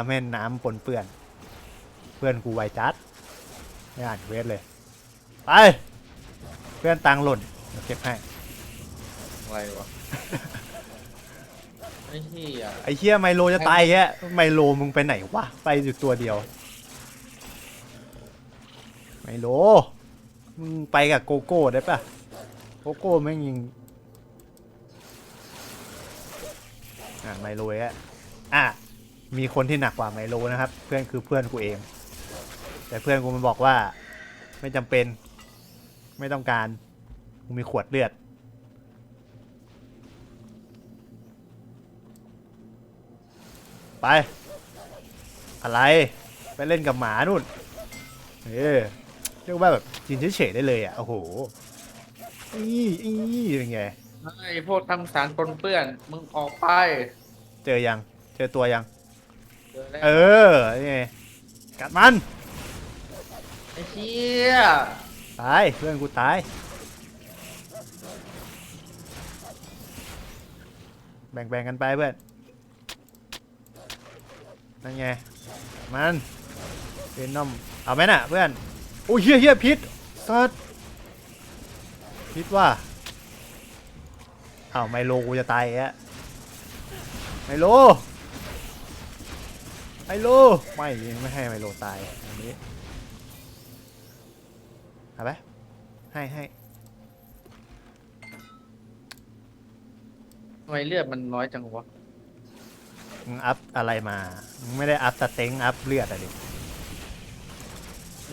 ทำให้น้ำปนเปื้อน เพื่อนกูไวจัดไม่อ่านเวทเลย ไป เพื่อนตังค์หล่นเดี๋ยวเก็บให้ อะไรวะ ไอ้เหี้ยไอ้เชี่ยไมโลจะตายแค่ไมโลมึงไปไหนวะ ไปอยู่ตัวเดียว ไมโล มึงไปกับโกโก้ได้ปะโกโก้แม่งยิง อะไมโลแอะอะ มีคนที่หนักกว่าไมโลนะครับ เพื่อนคือเพื่อนกูเอง แต่เพื่อนกูมันบอกว่า ไม่จำเป็น ไม่ต้องการกูมีขวดเลือด ไป อะไร ไปเล่นกับหมานู่นเออเรียกว่าแบบยืนเฉยๆได้เลยอะโอ้โหอีอีเป็นไงไอ้พวกทำสารปนเปื้อน มึงออกไป เจอยัง เจอตัวยัง เจอแล้วเออนี่ไงกัดมันไอ้เหี้ยตายเพื่อนกูตาย แบ่งๆกันไปเพื่อนนั่นไงมันเวนนอมเอาไหมน่ะเพื่อนโอ้ยเฮียเฮียพิษสัสพิษว่าอ้าวไมโลกูจะตายแอะไมโล ไมโลไม่ยังไม่ให้ไมโลตายอันนี้เอาไปให้ให้ทำไมเลือดมันน้อยจังวะมึงอัพอะไรมามึงไม่ได้อัพสเต็งอัพเลือดอะดิ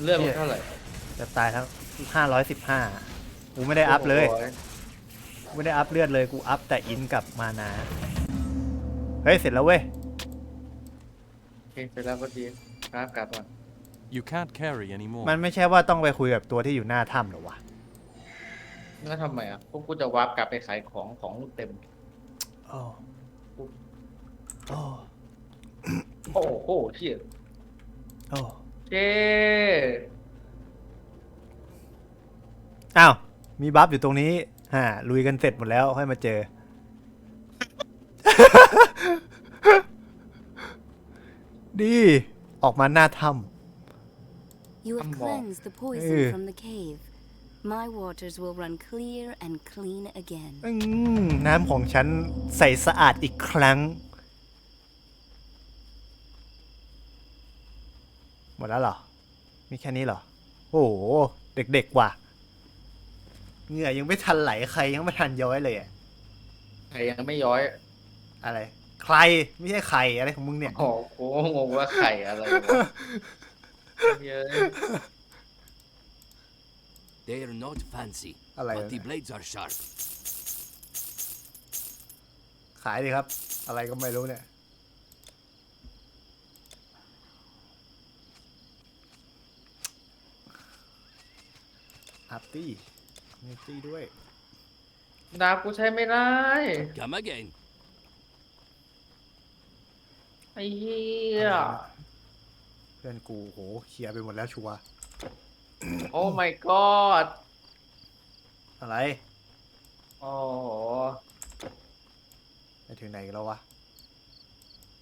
เลือดมันเท่าไหร่จะตายทั้งห้าร้อยสิบห้ากูไม่ได้อัพเลยโโหกูไม่ได้อัพเลือดเลยกูอัพแต่อินกับมานาเฮ้ยเสร็จแล้วเว้ยโอ เคเสร็จแล้วก็ดีครับกลับก่อน You can't carry anymore. มันไม่ใช่ว่าต้องไปคุยกับตัวที่อยู่หน้าถ้ำหรอวะแล้วทำไมอะพวกกูจะวาร์ปกลับไปขายของของเต็ม โอ้โอ้โอ้โหเชี่ยโอ้เจ้อ้าว มีบัฟอยู่ตรงนี้ฮ่าลุยกันเสร็จหมดแล้วค่อยมาเจอ ดี ออกมาหน้าถ้ You have Come on. cleansed the poison Eh. from the cave. My waters will run clear and clean again. ำอืมน้ำของฉันใสสะอาดอีกครั้ง หมดแล้วเหรอ มีแค่นี้เหรอ โอ้โห เด็กๆว่ะ เหงื่อยังไม่ทันไหลใครยังไม่ทันย้อยเลยอะใครยังไม่ย้อยอะไร ใครไม่ใช่ใครอะไรของมึงเนี่ย โอ้โหงงว่าไข่อะไรวะเย้ย They are not fancy, อะไร but วะ the เนี่ย blades are sharp. ขายดิครับ อะไรก็ไม่รู้เนี่ย อัพตี้มีตี้ด้วยดาบกูใช้ไม่ได้ Come again. ไอ้เหี้ย เพื่อนกูโหเคลียร์ไปหมดแล้วชัวร์โอ้ my god อะไรโอ้โหไปถึงไหนอีกแล้ววะ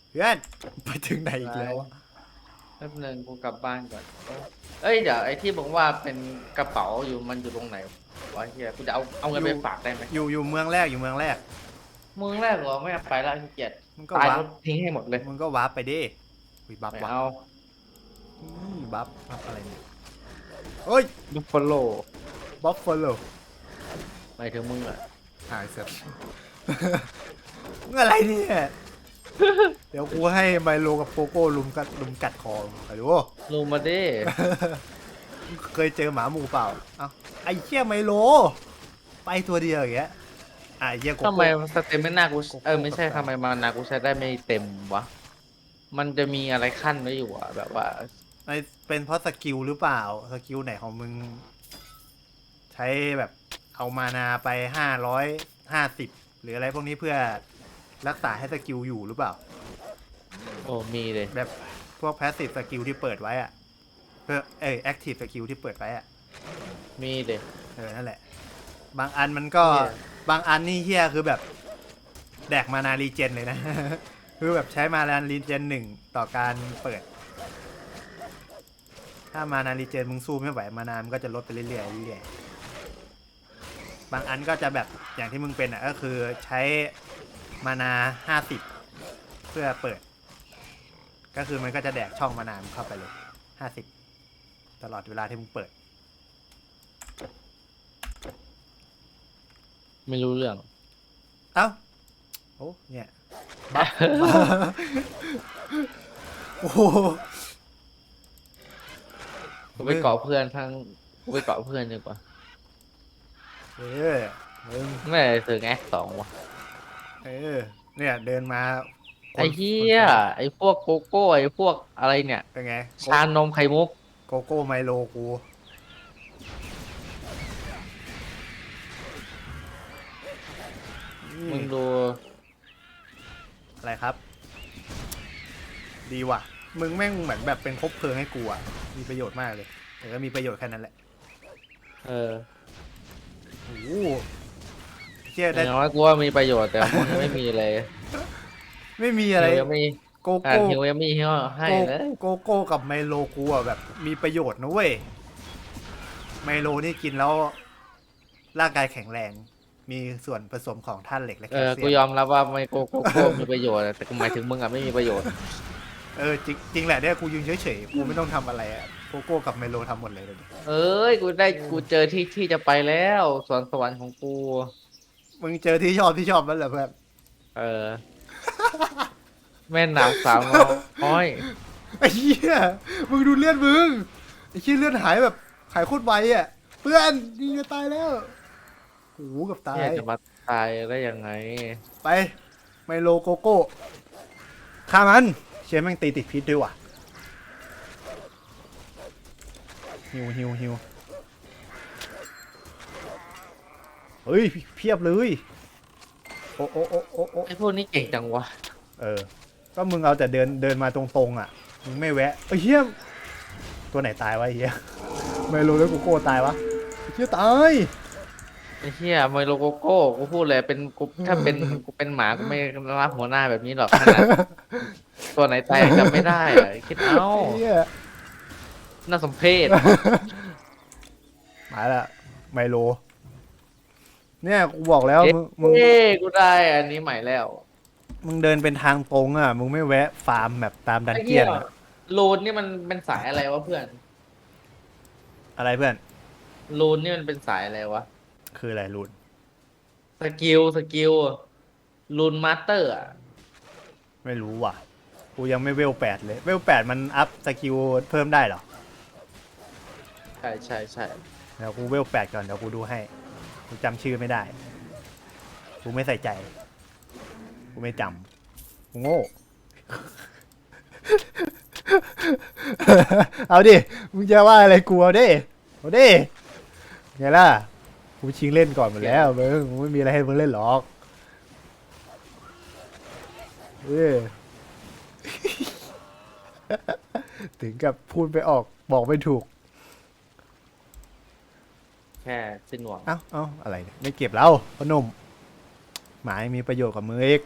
เพื่อนไปถึงไหนอีกแล้ววะแป๊บนึงกูกลับบ้านก่อน เอ้ย เดี๋ยวไอ้ที่บอกว่าเป็นกระเป๋าอยู่มันอยู่ตรงไหนวะเฮียกูจะเอาเอาเงินไปฝากได้ไหมอยู่อยู่เมืองแรกอยู่เมืองแรกเมืองแรกเหรอไม่เอาไปแล้วขี้เกียจมึงก็ตายวาร์รปถทิ้งให้หมดเลยมึงก็วาร์ปไปดิวิบัฟไม่วับเอานี่บัฟบัฟอะไรเนี่ยเฮ้ยบุฟฟาโลบัฟฟาโลหมายถึงมึงอะหายเสร็จ มึงอะไรเนี่ย เดี๋ยวกูให้ไมโลกับโปโก้ลุมกัดลุมกัดคอไปดู ลงมาดิ เคยเจอหมาหมูเปล่า เอ้าไอ้เชี่ยไมโล ไปตัวเดียวอย่างเงี้ย อะไอ้เชี่ยโกทำไมโก้สเต็มไม่น่ากูโกโก้เออไม่ใช่กับทำไมมานากูใช้ได้ไม่เต็มวะ มันจะมีอะไรขั้นไว้อยู่อะแบบว่า ไอ้เป็นเพราะสกิลหรือเปล่า สกิลไหนของมึง ใช้แบบเอามานาไปห้าร้อยห้าสิบหรืออะไรพวกนี้เพื่อรักษาให้สกิลอยู่หรือเปล่า โอ้มีเลย แบบพวก passive สกิลที่เปิดไว้อะเพื่อเอ้ย active สกิลที่เปิดไว้อะมีเลย เออนั่นแหละ บางอันมันก็เหี้ย บางอันนี่เฮียคือแบบ แดกมานารีเจนเลยนะ คือแบบใช้มานารีเจนหนึ่งต่อการเปิด ถ้ามานารีเจนมึงสู้ไม่ไหวมานามันก็จะลดไปเรื่อยๆเรื่อยๆบางอันก็จะแบบอย่างที่มึงเป็นอะก็คือใช้มานาห้าสิบเพื่อเปิด ก็คือมันก็จะแดกช่องมานานเข้าไปเลยห้าสิบตลอดเวลาที่มึงเปิด ไม่รู้เรื่อง เอ้าโอ้เนี่ยบัฟ โอ้โหกูไปเกาะเพื่อนทั้งกูไปเกาะเพื่อนดีกว่าเออมึงไม่ได้ถึงแอคสองว่ะเออ เนี่ยเดินมาคนไอ้เหี้ยไอ้พวกโกโก้ไอ้พวกอะไรเนี่ย เป็นไง ชานมไข่มุกโกโก้ไมโลกู มึงดู อะไรครับ ดีว่ะ มึงแม่งเหมือนแบบเป็นคบเพลิงให้กูอะ มีประโยชน์มากเลยแต่ก็มีประโยชน์แค่นั้นแหละเออโอ้โหเชี่ยอได้ย่างน้อยกูว่ามีประโยชน์แต่มึงไม่มีเลยไม่มีอะไรหิวยังมีโกอ่าโก้หิวยังมีให้ให้โกเลย โกโก้กับไมโลกูอะแบบมีประโยชน์นะเว้ย ไมโลนี่กินแล้ว ร่างกายแข็งแรง มีส่วนผสมของธาตุเหล็กและเอแคลอ เซีกูยยอมมรับว่าไมโกโกโก้มีประโยชน์แต่กูหมายถึงมึงอะไม่มีประโยชน์ เออจริงจริงแหละเนี่ยกูยืนเฉยๆกูไม่ต้องทำอะไรอะโกโก้กับไมโลทำหมดเลยเลยเอ้ย กูได้ กูเจอที่ที่จะไปแล้ว สวนสวรรค์ของกู มึงเจอที่ชอบที่ชอบนั่นแหละเพื่อนเออ แม่นหนาวสาวน้อยไอ้เหี้ยมึงดูเลือดมึงไอ้เหี้ยเลือดหายแบบหายโคตรไวอะเพื่อนนี่จะตายแล้วโอ้โหเกับตาย เนี่ยจะมาตายได้ยังไง ไป ไมโลโกโก้ฆ่ามันเชฟแม่งตีติดพิษด้วยว่ะฮิวฮิวฮิวเฮ้ย เพียบเลย โอ้โอ้โอ้โอ้โอ้ไอ้พวกนี้เก่งจังวะ เออ ก็มึงเอาแต่เดินเดินมาตรงๆ อะ มึงไม่แวะเอ้ยเฮียตัวไหนตายวะไอ้เฮียไมโลแล้วโกโก้ตายวะไอ้เฮียตาย ไอ้เหี้ยไมโลโกโก้กูพูดเลยเป็นกูถ้าเป็นกูเป็นหมากูไม่รับหัวหน้าแบบนี้หรอกขนาดตัวไหนตายจำไม่ได้อะคิดเอาไอ้เฮียน่าสมเพชมาละไมโล เนี่ยกูบอกแล้วมึงมึงเอ้กูได้อันนี้ใหม่แล้วมึงเดินเป็นทางตรงอะ มึงไม่แวะฟาร์มแบบตามดันไอ้เจีเหี้ยยนอะลูนนี่มันเป็นสายอะไรวะเพื่อนอะไรเพื่อนลูนนี่มันเป็นสายอะไรวะ คืออะไรรูนสกิลสกิลลูนมาสเตอร์อะไม่รู้ว่ะ กูยังไม่เวลแปดเลย เวลแปดมันอัพสกิลเพิ่มได้เหรอ ใช่ใช่ใช่เดี๋ยวกูเวลแปดก่อนเดี๋ยวกูดูให้ กูจำชื่อไม่ได้ กูไม่ใส่ใจ กูไม่จำกูโง่ เอาดิ มึงจะว่าอะไรกูเอาดิ เอาดิไงล่ะ กูชิงเล่นก่อนหมดแล้วมึงมึงไม่มีอะไรให้มึงเล่นหรอกเออถึงกับพูดไปออกบอกไม่ถูก แค่สิ้นหวังเอ้าเอ้าอะไรเนี่ยไม่เก็บแล้วพอหนุ่มหมายังมีประโยชน์กับมืออีก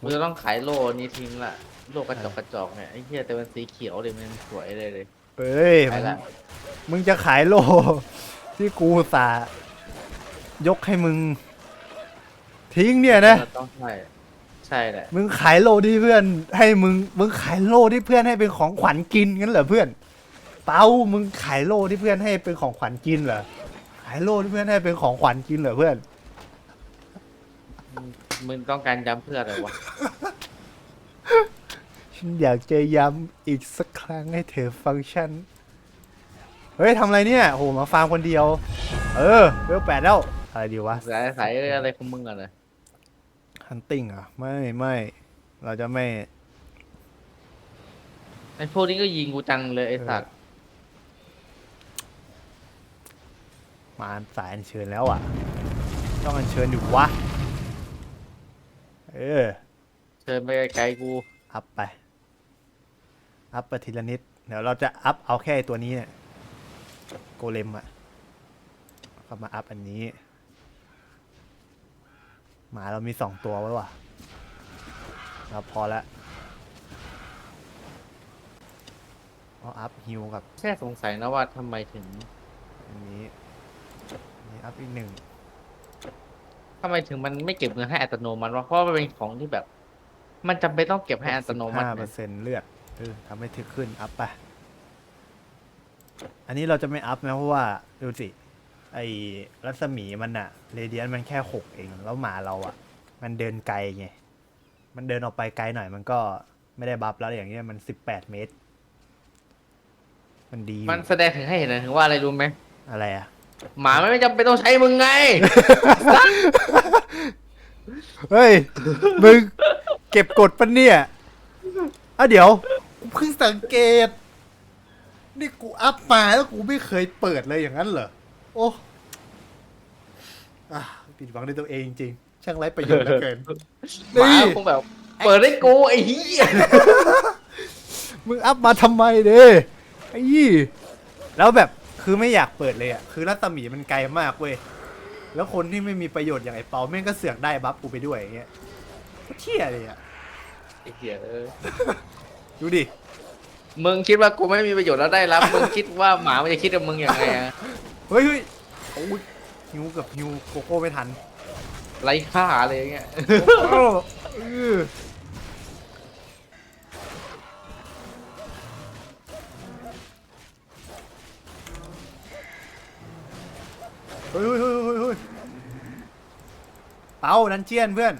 มึงจะต้องขายโล่นี้ทิ้งละโล่กระจอกกระจอกเนี่ยไอ้เหี้ยแต่มันสีเขียวเลยมันสวยเลยเลยเอ้ย ไปมึงละ มึงจะขายโล ที่กูอุตสาห์ยกให้มึง ทิ้งเนี่ยนะต้องใช่ใช่แหละมึงขายโลที่เพื่อน ให้มึง มึงขายโลที่เพื่อนให้เป็นของขวัญกินงั้นเหรอเพื่อน เปามึงขายโลที่เพื่อนให้เป็นของขวัญกินเหรอ ขายโลที่เพื่อนให้เป็นของขวัญกินเหรอเพื่อน มึงต้องการย้ำเพื่ออะไรวะฉันอยากจะย้ำอีกสักครั้งให้เธอฟังฉัน เฮ้ยทำอะไรเนี่ยโหมาฟาร์มคนเดียว เออเวลแปดแล้ว อะไรดีวะสายสายอะไรของมึงอะเลยฮันติงอะไม่ไม่เราจะไม่ไอ้พวกนี้ก็ยิงกูจังเลยไอ้สัตว์มาสายอัญเชิญแล้วอะ ต้องอัญเชิญอยู่วะ เออ เชิญไปไกลๆกูอัพไป อัพไปทีละนิด เดี๋ยวเราจะอัพเอาแค่ไอ้ตัวนี้เนี่ย โกเลมอะก็มาอัพอันนี้ หมาเรามีสองตัวไว้ว่ะครับพอละเอาอัพฮิวกับแค่สงสัยนะว่าทำไมถึงอันนี้อันนี้อัพอีกหนึ่งทำไมถึงมันไม่เก็บเงินให้อัตโนมัติวะเพราะว่ามันเป็นของที่แบบ มันจำเป็นต้องเก็บให้อัตโนมัติห้าเปอนะร์เซ็นต์เลือดเออทำให้ถึกขึ้นอัพไป อันนี้เราจะไม่อัพนะเพราะว่าดูสิ ไอ้รัศมีมันอะเรเดียนมันแค่หกเอง แล้วหมาเราอะมันเดินไกลไง มันเดินออกไปไกลหน่อยมันก็ไม่ได้บัฟแล้วอย่างเงี้ยมันสิบแปดเมตร มันดีอยู่มันแสดงถึงให้เห็นถึงว่าอะไรรู้ไหมอะไรอะ หมามันไม่จำเป็นต้องใช้มึงไง เฮ้ย มึง เก็บกดปะเนี่ยอะเดี๋ยวกูเพิ่งสังเกต นี่กูอัพมาแล้วกูไม่เคยเปิดเลยอย่างนั้นเหรอ โอ้อะผิดหวังในตัวเองจริงๆช่างไร้ประโยชน์เหลือเกิน หมานี่คงแบบ เปิดให้กูไอ้เหี้ยมึงอัพมาทำไมเด้ไอ้ยี่ แล้วแบบคือไม่อยากเปิดเลยอะ คือรัตมีมันไกลมากเว้ย แล้วคนที่ไม่มีประโยชน์อย่างไอ้เปาแม่งก็เสือกได้บัฟกูไปด้วยอย่างเงี้ยเที่ยเลยอะไอ้เหี้ยเออดูดิ มึงคิดว่ากูไม่มีประโยชน์แล้วได้รับ มึงคิดว่าหมามันจะคิดกับมึงยังไงอะเฮ้ยเฮ้ยโอ้ยฮิวกับฮิวโกโก้ไม่ทันไร้ค่าอะไรอย่างเงี้ย โอ้เออเฮ้ยเฮ้ยเฮ้ยเฮ้ยเฮ้ยเตาดันเจียนเพื่อน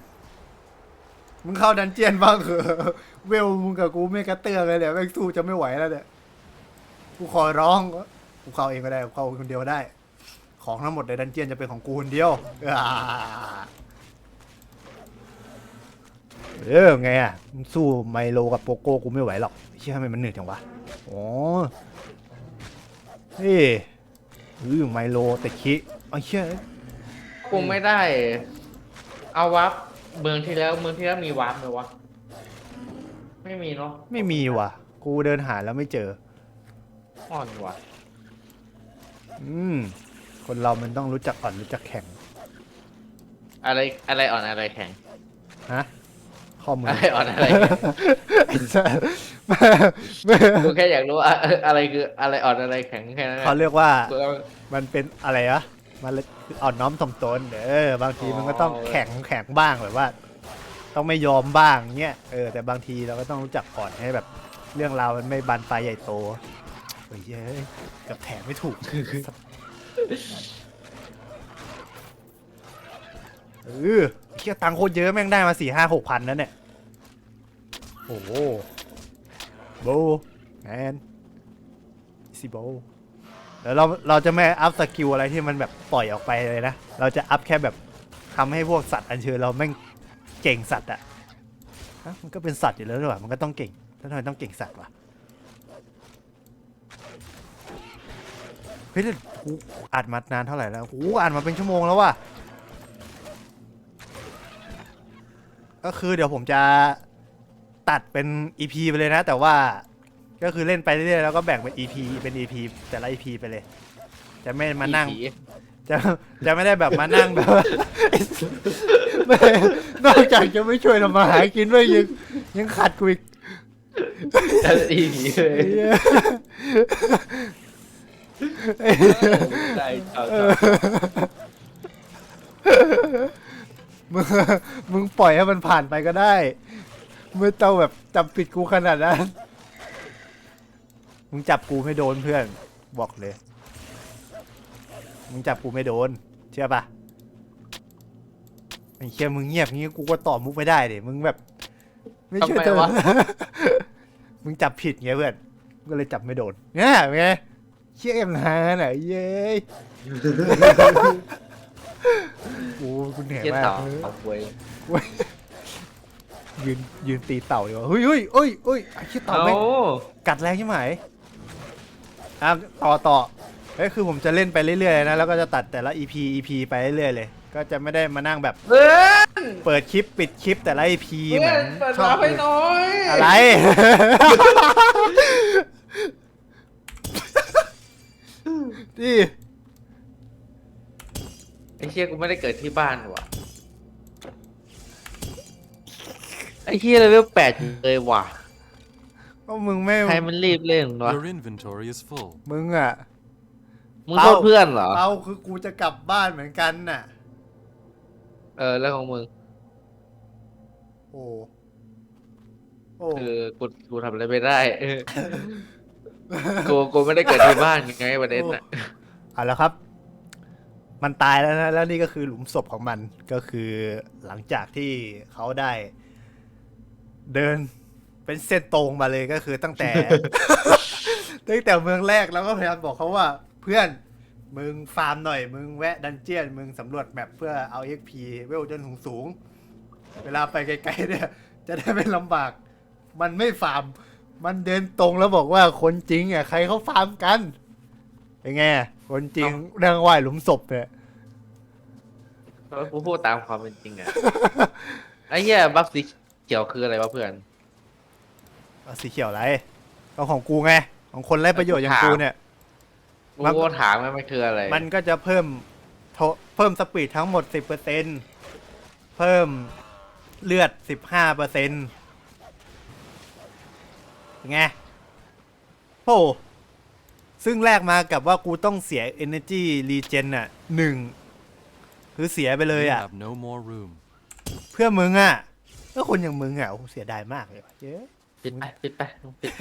มึงเข้าดันเจียนบ้างเหอะ เวลมึงกับกูไม่กระเตื้องเลยเนี่ยแม่งสู้จะไม่ไหวแล้วเนี่ยกูขอร้องกูเข้าเองก็ได้กูเข้าคนเดียวได้ ของทั้งหมดในดันเจียนจะเป็นของกูคนเดียวอ่าเออไงอะมึงสู้ไมโลกับโปโก้กูไม่ไหวหรอกเชื่อทำไมมันเหนื่อยจังวะอ๋อเฮ้ยเออไมโลแต่คิไอ้เชื่อกูไม่ได้ เอาวับเมืองที่แล้วเมืองที่แล้วมีวับไหมวะ ไม่มีเนาะไม่มีว่ะ กูเดินหาแล้วไม่เจอ อ่อนว่ะอืม คนเรามันต้องรู้จักอ่อนรู้จักแข็ง อะไรอะไรอ่อนอะไรแข็ง ฮะ ข้อมืออะไรอ่อนอะไรไอ้สัสแม่แม่กูแค่อยากรู้ว่าเอ่ออะไรคืออะไรอ่อนอะไรแข็งแค่นั้นแหละเขาเรียกว่า กูเอา มันเป็นอะไรอะมันอ่อนน้อมถ่อมตน เออ บางทีมันก็ต้องอ๋อ แข็งแข็งบ้างแบบว่า ต้องไม่ยอมบ้างเงี้ยเออแต่บางทีเราก็ต้องรู้จักอ่อนให้แบบเรื่องราวมันไม่บานปลายใหญ่โตเฮ้ยเย้ยกับแถมไม่ถูก เออเคียตังค์โคตรเยอะแม่งได้มาสี่ห้าหกพันนั่นเนี่ยโอ้โหโบแมนสิโบแล้วเราเราจะไม่อัพสกิลอะไรที่มันแบบปล่อยออกไปเลยนะ เราจะอัพแค่แบบทำให้พวกสัตว์อัญเชิญเราแม่ง เก่งสัตว์อะฮะมันก็เป็นสัตว์อยู่แล้วหรือเปล่ามันก็ต้องเก่งแล้วทำไมต้องเก่งสัตว์วะเฮ้ยแต่กูอัดมานานเท่าไหร่แล้วกูอ่านมาเป็นชั่วโมงแล้วว่ะก็คือเดี๋ยวผมจะตัดเป็น EP ไปเลยนะ แต่ว่าก็คือเล่นไปเรื่อยๆแล้วก็แบ่งเป็น EP เป็น EP แต่ละ EP ไปเลย จะไม่มานั่ง จะจะไม่ได้แบบมานั่งแบบว่า ไม่นอกจากจะไม่ช่วยทำมาหากินด้วยยังยังขัดกูอีกจะอีผีเลยไอ้เหี้ยได้ชอบเอชออบมึงมึงปล่อยให้มันผ่านไปก็ได้ไม่ต้องแบบจับปิดกูขนาดนั้น มึงจับกูไม่โดนเพื่อน บอกเลย มึงจับกูไม่โดน เชื่อปะไอ้เชี่ยมึงเงียบงี้กูก็ตอบมุกไม่ได้ดิมึงแบบ ไม่ช่วยตัวมึงจับผิดไงเพื่อนก็เลยจับไม่โดนเนี่ยไงเชี่ยเอ็มนานอะเย้ยโอ้กูเหนื่อยเชี่ยมากต่อเอาเว้ยยืนยืนตีเต่าดีกว่าเฮ้ยเฮ้ยเฮ้ยเฮ้ยไอ้เชี่ยเต่าเอาไม่งกัดแรงใช่ไหมอะต่อต่อ เฮ้ยคือผมจะเล่นไปเรื่อยๆนะแล้วก็จะตัดแต่ละ EP EP ไปเรื่อยๆเลย ก็จะไม่ได้มานั่งแบบ เพื่อนเปิดคลิปปิดคลิปแต่ละ EP เหเพื่มืออนนเปิดช่องวาร์ปให้อื่นหน้อยอะไร นี่ไอ้เชี่ยกูไม่ได้เกิดที่บ้านว่ะไอ้เฮียเลเวลแปดอยู่เลยว่ะก็มึงไม่ ใครมันรีบเล่นวะ Your inventory is full. มึงอะ มึงโทษเพื่อนเหรอเราคือกูจะกลับบ้านเหมือนกันน่ะ เออ แล้วของมึงโอ้โอ้คือกูกูทำอะไรไม่ได้เออกูกูไม่ได้เกิดที่บ้านยังไงประเด็นน่ะเอาละครับ มันตายแล้วนะ แล้วนี่ก็คือหลุมศพของมันก็คือหลังจากที่เขาได้ เดินเป็นเส้นตรงมาเลยก็คือตั้งแต่ ตั้งแต่เมืองแรกแล้วก็พยายามบอกเขาว่าเพื่อน มึงฟาร์มหน่อย มึงแวะดันเจียน มึงสำรวจแมปเพื่อเอา XP เวลจนสูงๆ เวลาไปไกลๆเนี่ย จะได้ไม่ลำบาก มันไม่ฟาร์ม มันเดินตรงแล้วบอกว่าคนจริงอะใครเขาฟาร์มกันเป็นไงอะคนจริงเรื่องไหวหลุมศพเนี่ยเพราะกูพูดตามความเป็นจริงอะไอ้เหี้ยบัฟสีเขียวคืออะไรวะเพื่อน เอาสีเขียวอะไรก็ของกูไง ของคนไร้ประโยชน์อย่างกูเนี่ย กูมันก็ถามว่ามันคืออะไรมันก็จะเพิ่มโทเพิ่มสปีดทั้งหมด 10%เพิ่มเลือด 15%ไงโอ้ซึ่งแลกมากับว่ากูต้องเสีย energy regen อะหนึ่งคือเสียไปเลย You อะ have no more room. เพื่อมึงอะก็คนอย่างมึงอะโอ้เสียดายมากเลยว่ะเย้ปิดไปปิดไปปิดไป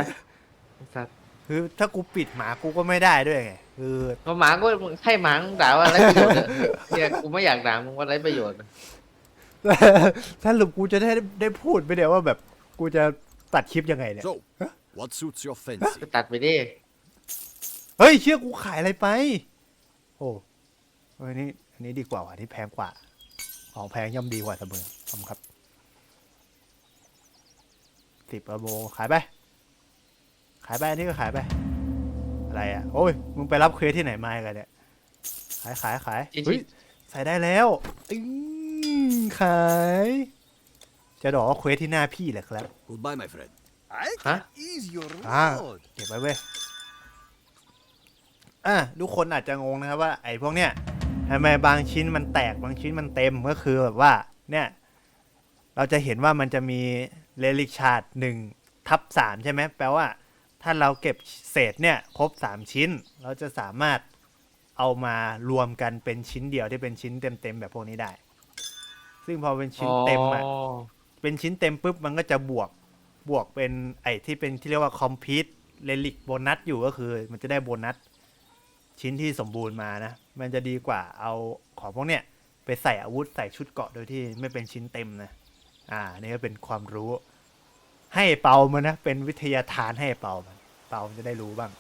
ไอ้สัตว์ คือถ้ากูปิดหมากูก็ไม่ได้ด้วยไงคือก็หมาก็ให้หมามึงด่าว่าไรประโยชน์เถอะเนี่ยกูไม่อยากด่ามึงว่าไรประโยชน์ ถ้าหลุปกูจะได้ได้พูดไปเดี๋ยวว่าแบบกูจะตัดคลิปยังไงเนี่ย So, what suits your fancy? ก็ตัดไปดิเฮ้ยเชื่อกูขายอะไรไป โอ้เฮ้ยนี่อันนี้ดีกว่าว่ะที่แพงกว่า ของแพงย่อมดีกว่าเสมอขอบคุณครับสิบประโบขายไป ขายไปอันนี้ก็ขายไป อะไรอะ โอ้ย มึงไปรับเควสที่ไหนมากันเนี่ย ขายขายขายเฮ้ยใส่ได้แล้วตึ้งขาย จะบอกว่าเควสที่หน้าพี่แหละครับ Goodbye, my friend. I Huh? can ease your อ่า load. เก็บไว้เว้ย อะทุกคนอาจจะงงนะครับว่า ไอ้พวกเนี้ยทำไมบางชิ้นมันแตกบางชิ้นมันเต็มก็คือแบบว่า เนี่ย เราจะเห็นว่ามันจะมีเรลิกชาร์ดหนึ่งทับสามใช่ไหมแปลว่า ถ้าเราเก็บเศษเนี่ยครบสามชิ้น เราจะสามารถเอามารวมกันเป็นชิ้นเดียวที่เป็นชิ้นเต็มๆแบบพวกนี้ได้ ซึ่งพอเป็นชิ้นเต็มอะอ๋อเป็นชิ้นเต็มปุ๊บมันก็จะบวกบวกเป็นไอ้ที่เป็นที่เรียกว่า complete relic โบนัสอยู่ก็คือ มันจะได้โบนัสชิ้นที่สมบูรณ์มานะ มันจะดีกว่าเอาของพวกเนี้ยไปใส่อาวุธใส่ชุดเกราะโดยที่ไม่เป็นชิ้นเต็มนะ อ่า นี่ก็เป็นความรู้ ให้เปามันนะเป็นวิทยาทานให้เปามันเปามันจะได้รู้บ้าง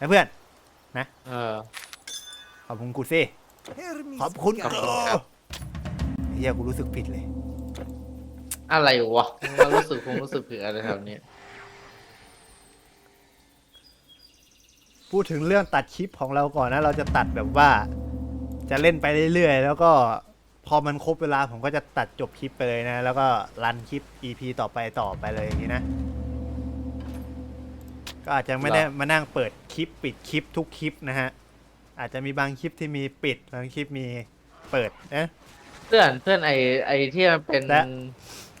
นะเพื่อน เออ ขอบคุณกูสิ Hermes ขอบคุณขอบกูคุณครับ เฮียกูรู้สึกผิดเลย อะไรวะมึงมารู้สึกคงรู้สึกผิดอะไรแถวนี้พูดถึงเรื่องตัดคลิปของเราก่อนนะ เราจะตัดแบบว่า จะเล่นไปเรื่อยๆ แล้วก็ พอมันครบเวลาผมก็จะตัดจบคลิปไปเลยนะ แล้วก็รันคลิป EP ต่อไปต่อไปเลยอย่างนี้นะ ก็อาจจะไม่ได้มานั่งเปิดคลิปปิดคลิปทุกคลิปนะฮะ อาจจะมีบางคลิปที่มีปิดบางคลิปมีเปิดนะ เพื่อนเพื่อนไอไอที่มันเป็นและ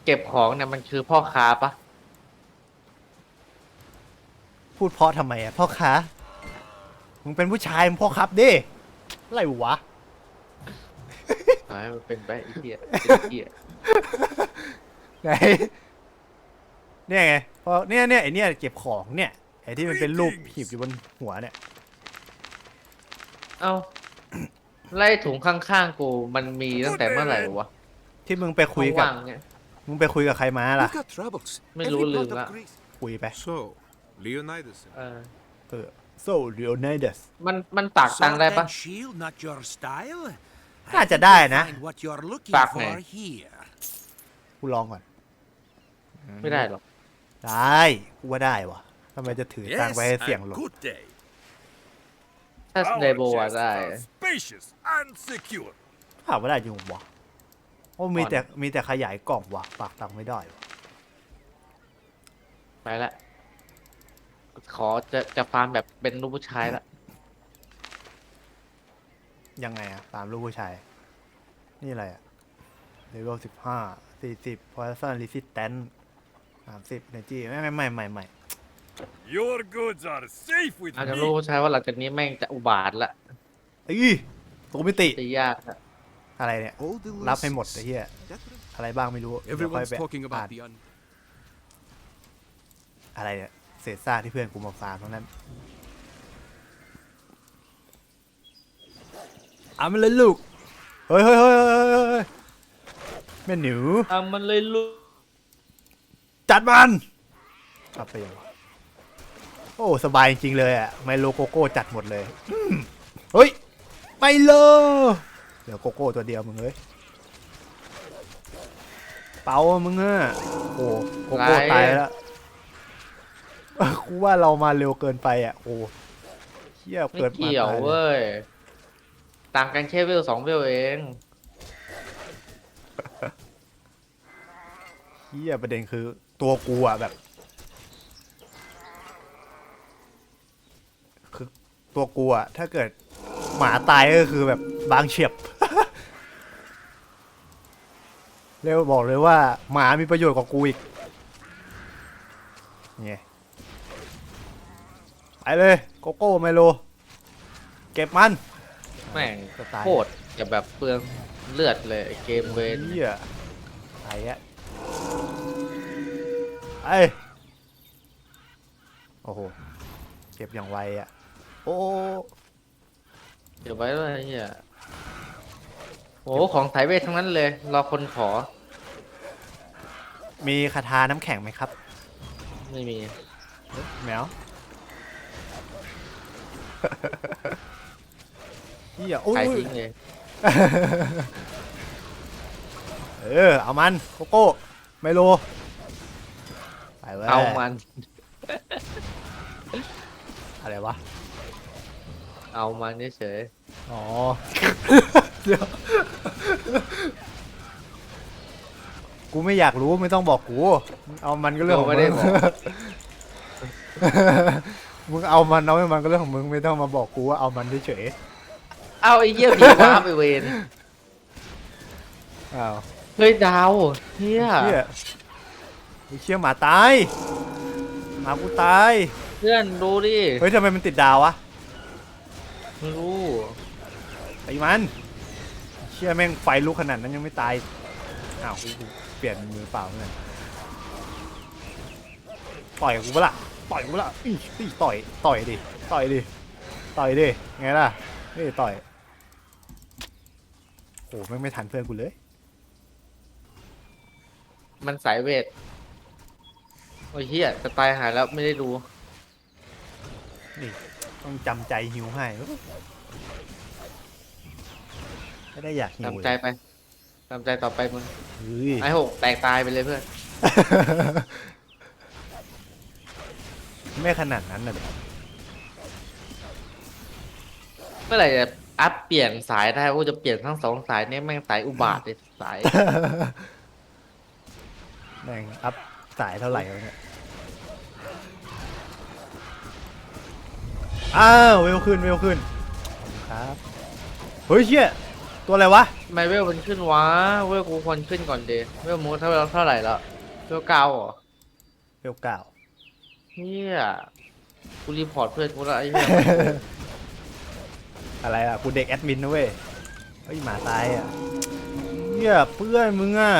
เก็บของเนี่ยมันคือพ่อค้าปะพูดเพราะทำไมอะพ่อค้ามึงเป็นผู้ชายมึงพ่อครับดิอะไรวะ อ๋อมันเป็นไปไอ้เหี้ยไอ้เหี้ยไหนเนี่ยไงพอเนี่ยเนี่ยไอเนี่ยเก็บของเนี่ยไอที่มันเป็นรูปหีบอยู่บนหัวเนี่ยเอ้าไล่ถุงข้างๆกูมันมีตั้งแต่เมื่อไหร่วะที่มึงไปคุยกับว่างๆเนี่ย มึงไปคุยกับใครมาล่ะ We've got troubles. ไม่ Every รู้ลืม part of ละ Greece. คุยไป So, Leonidas. เออเออ so Leonidas มันมันฝากตังค์ได้ปะ Sword and shield, not your style. น่าจะได้นะ Find what you're looking Fuck for me. here. กูลองก่อน ไม่ได้หรอก ได้กูว่าได้วะทำไมจะถือตังค์ไปให้เสี่ยงลง good day. ถ้าเดโบอะได้ spacious and secure. ถามว่าได้จริงวะโอ้มีก่อน แต่มีแต่ขยายกล่องวะฝากตังค์ไม่ได้วะไปละ ขอจะจะฟาร์มแบบเป็นลูกผู้ชายละ ยังไงอะตามรูปผู้ชาย นี่อะไรอะเลเวลสิบห้าสี่สิบ poison resistant สามสิบเนจีไม่ไม่ไม่ไม่ไม่ Your goods are safe with อาจจะ me. รู้ใช่ว่าหลังจากนี้แม่งจะอุบาทละเอ้ยตัวมิติจะยากอะอะไรเนี่ย All the รับให้หมด lists. ไอ้เหี้ย อะไรบ้างไม่รู้เดี๋ยวค่อย Everyone's ไป talking อ่า about น the un. อะไรเนี่ยเศษซากที่เพื่อนกูมาฟาร์มทั้งนั้น เอามันเลยลูกเฮ้ยเฮ้ยเฮ้ยเฮ้ยเฮ้ยเฮ้ยแม่หนูทำมันเลยลูกจัดมันกลับไปยังวะโอ้สบายจริงๆเลยอะไมโลโกโก้จัดหมดเลยอืมเฮ้ยไมโลเดี๋ยวโกโก้ตัวเดียวมึงเอ้ยเปามึงอะโอ้โกโก้ตายแล้วเออกูว่าเรามาเร็วเกินไปอะโอ้เฮียไม่เกิดมาเกี่ยวตายเลยเว้ย ต่างกันแค่เวลสองเวลเอง เฮียประเด็นคือตัวกูอะแบบ คือตัวกูอะถ้าเกิดหมาตายก็คือแบบบางเฉียบ เรียกว่าบอกเลยว่า หมามีประโยชน์กว่ากูอีกไงไปเลย โกโก้ไมโล เก็บมัน แม่งจะตายโคตรจะแบบเปลืองเลือดเลยไอ้เกมเวนเฮียไปอะไอโอ้โห เก็บอย่างไวอะโอ้เดี๋ยวไว้เลยไอ้เฮียโอ้ของสายเวททั้งนั้นเลย รอคนขอมีคาถาน้ำแข็งไหมครับไม่มี แมว เฮียโอ้ขายยทิ้งเลยเออเอามันโกโก้ไมโลไปเว้ยเอามัน อะไรวะเอามันเฉยอ๋อ เดี๋ยวกูไม่อยากรู้ไม่ต้องบอกกูเอามันก็ๆเรื่องของไม่มึได้ง บอก มึงเอามันเอาให้มันก็เรื่องของมึงไม่ต้องมาบอกกูว่าเอามันเฉย เอาไอ้เหี้ยผีว้าไปเวนๆอ้าวเฮ้ยดาวเฮียเชี่ยไอ้เชี่ยหมาตายหมากูตายเพื่อนดูดิเฮ้ยทำไมมันติดดาววะไม่รู้ไอ้มันเชี่ยแม่งไฟลุกขนาดนั้นยังไม่ตายอ้าวกูเปลี่ยนมือเปล่าเลยต่อยกูปะล่ะต่อยกูปะล่ะอีอีต่อยต่อยดิต่อยดิต่อยดิไงล่ะนี่ต่อยโอ้แม่งไม่ทันเพื่อนกูเลย มันสายเวท โอ้ยเฮียจะตายหายแล้วไม่ได้ดู นี่ ต้องจำใจหิวให้ไม่ได้อยากหิวตามเลยใจไป ตามใจต่อไปมึง เฮ้ย ไอ้หกแตกตายไปเลยเพื่อน ไม่ขนาดนั้นนะเดี๋ยวเมื่อไหร่จะ อัพเปลี่ยนสายได้กูจะเปลี่ยนทั้งสองสายเนี่ยแม่งสายอุบาทเลยสาย แม่งอัพสายเท่าไหร่วะเนี่ย อ้าวเวลขึ้นเวลขึ้นขอบคุณครับ เฮ้ยเชี่ยตัวอะไรวะทำไมเวลมันขึ้นวะเวลกูควรขึ้นก่อนเดเวลมูเท่าเท่าไหร่แล้วเวลเก้าเหรอเวลเก้าเฮียกูรีพอร์ตเพื่อนกูและไอ้เหี้ย อะไรอะกูเด็กแอดมินนะเว้ยเฮ้ยหมาตายอะเฮียเพื่อนมึงอะ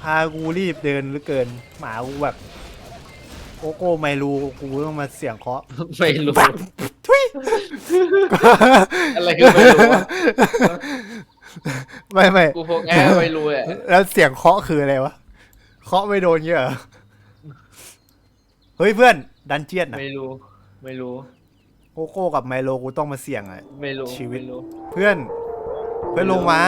พากูรีบเดินเหลือเกิน หมากูแบบโกโก้ไม่รู้กูต้องมาเสี่ยงเคาะไม่รู้ทุยอะไรคือไม่รู้วะไม่ไม่กูพกแอร์ไม่รู้อะแล้วเสียงเคาะคืออะไรวะเคาะไม่โดนเงี้ยเหรอเฮ้ยเพื่อนดันเจียนอะไม่รู้ ไม่รู้ โกโก้กับไมโลกูต้องมาเสี่ยงอะไม่รู้ชีวิต ไม่รู้ เพื่อน เพื่อนลงมา